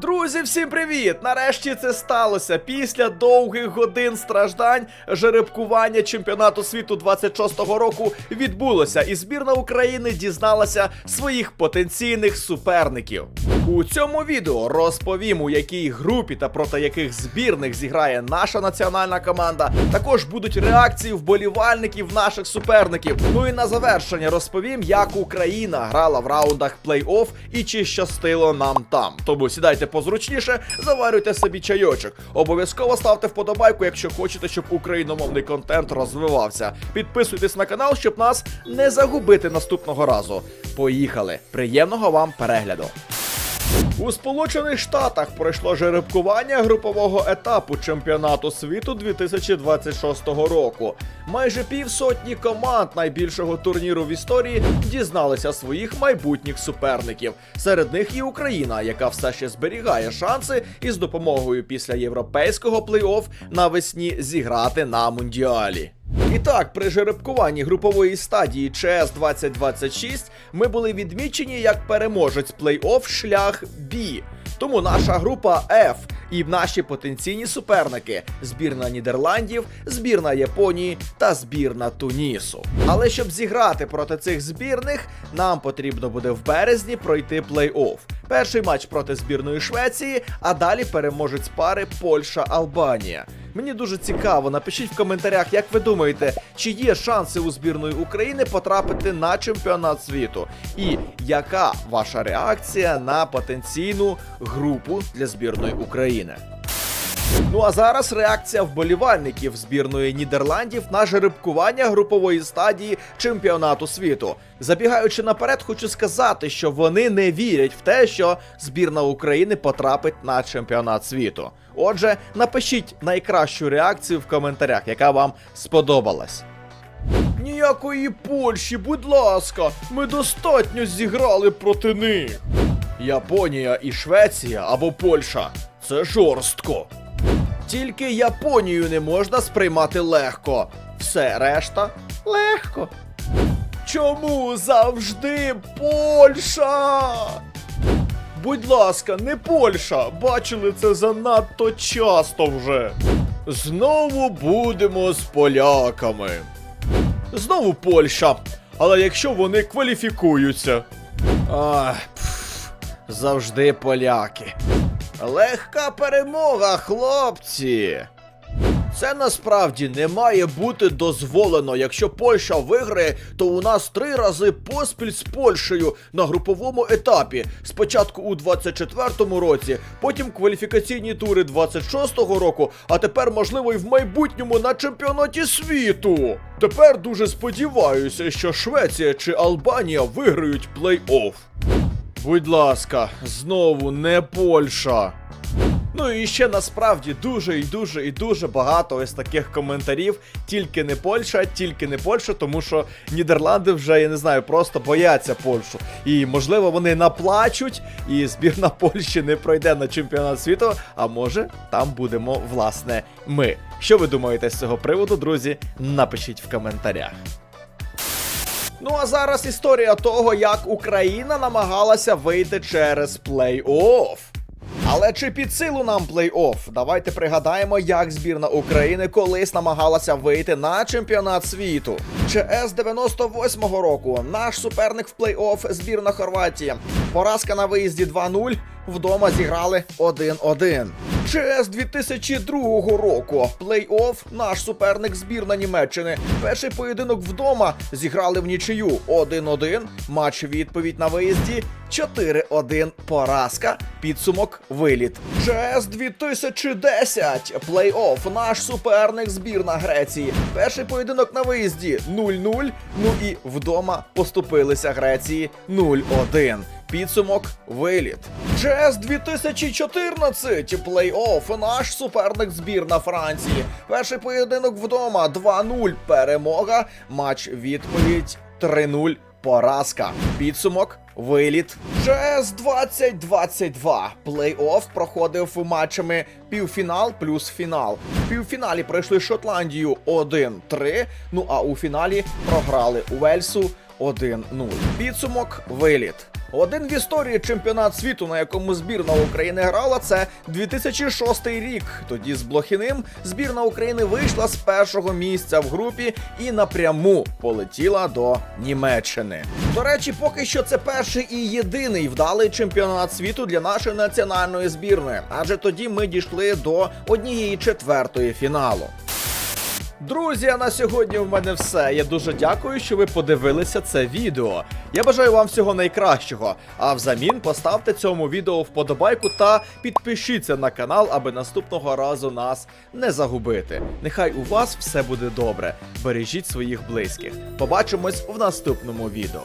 Друзі, всім привіт! Нарешті це сталося. Після довгих годин страждань жеребкування чемпіонату світу 26-го року відбулося, і збірна України дізналася своїх потенційних суперників. У цьому відео розповім, у якій групі та проти яких збірних зіграє наша національна команда. Також будуть реакції вболівальників наших суперників. Ну і на завершення розповім, як Україна грала в раундах плей-офф і чи щастило нам там. Тому сідайте позручніше, заварюйте собі чайочок. Обов'язково ставте вподобайку, якщо хочете, щоб україномовний контент розвивався. Підписуйтесь на канал, щоб нас не загубити наступного разу. Поїхали! Приємного вам перегляду! У Сполучених Штатах пройшло жеребкування групового етапу чемпіонату світу 2026 року. Майже півсотні команд найбільшого турніру в історії дізналися своїх майбутніх суперників. Серед них і Україна, яка все ще зберігає шанси із допомогою після європейського плей-офф навесні зіграти на мундіалі. І так, при жеребкуванні групової стадії ЧС 2026 ми були відмічені як переможець плей-офф шлях Б. Тому наша група F і наші потенційні суперники збірна Нідерландів, збірна Японії та збірна Тунісу. Але щоб зіграти проти цих збірних, нам потрібно буде в березні пройти плей-офф. Перший матч проти збірної Швеції, а далі переможець пари Польща-Албанія. Мені дуже цікаво, напишіть в коментарях, як ви думаєте, чи є шанси у збірної України потрапити на чемпіонат світу? І яка ваша реакція на потенційну групу для збірної України? Ну а зараз реакція вболівальників збірної Нідерландів на жеребкування групової стадії чемпіонату світу. Забігаючи наперед, хочу сказати, що вони не вірять в те, що збірна України потрапить на чемпіонат світу. Отже, напишіть найкращу реакцію в коментарях, яка вам сподобалась. Ніякої Польщі, будь ласка, ми достатньо зіграли проти них. Японія і Швеція або Польща це жорстко. Тільки Японію не можна сприймати легко. Все решта легко. Чому завжди Польща? Будь ласка, не Польща. Бачили це занадто часто вже. Знову будемо з поляками. Знову Польща. Але якщо вони кваліфікуються. Ах, пф, завжди поляки. Легка перемога, хлопці. Це насправді не має бути дозволено. Якщо Польща виграє, то у нас три рази поспіль з Польщею на груповому етапі. Спочатку у 24-му році, потім кваліфікаційні тури 26-го року, а тепер, можливо, і в майбутньому на чемпіонаті світу. Тепер дуже сподіваюся, що Швеція чи Албанія виграють плей-офф. Будь ласка, знову не Польща. Ну і ще насправді дуже і дуже і дуже багато ось таких коментарів. Тільки не Польща, тільки не Польща, тому що Нідерланди вже, я не знаю, просто бояться Польщу. І можливо вони наплачуть, і збірна Польщі не пройде на чемпіонат світу. А може, там будемо, власне, ми. Що ви думаєте з цього приводу, друзі? Напишіть в коментарях. Ну а зараз історія того, як Україна намагалася вийти через плей-офф. Але чи під силу нам плей-офф? Давайте пригадаємо, як збірна України колись намагалася вийти на чемпіонат світу. ЧС 98-го року наш суперник в плей-офф збірна Хорватія. Поразка на виїзді 2-0. Вдома зіграли 1-1. ЧС 2002 року. Плей-офф наш суперник збірна Німеччини. Перший поєдинок вдома зіграли в нічию 1-1. Матч відповідь на виїзді 4-1. Поразка. Підсумок виліт. ЧС 2010. Плей-офф наш суперник збірна Греції. Перший поєдинок на виїзді 0-0. Ну і вдома поступилися Греції 0-1. Підсумок виліт. ЧС 2014 плей-офф. Наш суперник збірна Франції. Перший поєдинок вдома 2-0. Перемога. Матч відповідь 3-0. Поразка. Підсумок. Виліт. ЧС 2022. Плей-офф проходив матчами півфінал плюс фінал. В півфіналі пройшли Шотландію 1-3. Ну а у фіналі програли Уельсу 1-0. Підсумок виліт. Один в історії чемпіонат світу, на якому збірна України грала, це 2006 рік. Тоді з Блохіним збірна України вийшла з першого місця в групі і напряму полетіла до Німеччини. До речі, поки що це перший і єдиний вдалий чемпіонат світу для нашої національної збірної, адже тоді ми дійшли до однієї четвертої фіналу. Друзі, а на сьогодні в мене все. Я дуже дякую, що ви подивилися це відео. Я бажаю вам всього найкращого. А взамін поставте цьому відео вподобайку та підпишіться на канал, аби наступного разу нас не загубити. Нехай у вас все буде добре. Бережіть своїх близьких. Побачимось в наступному відео.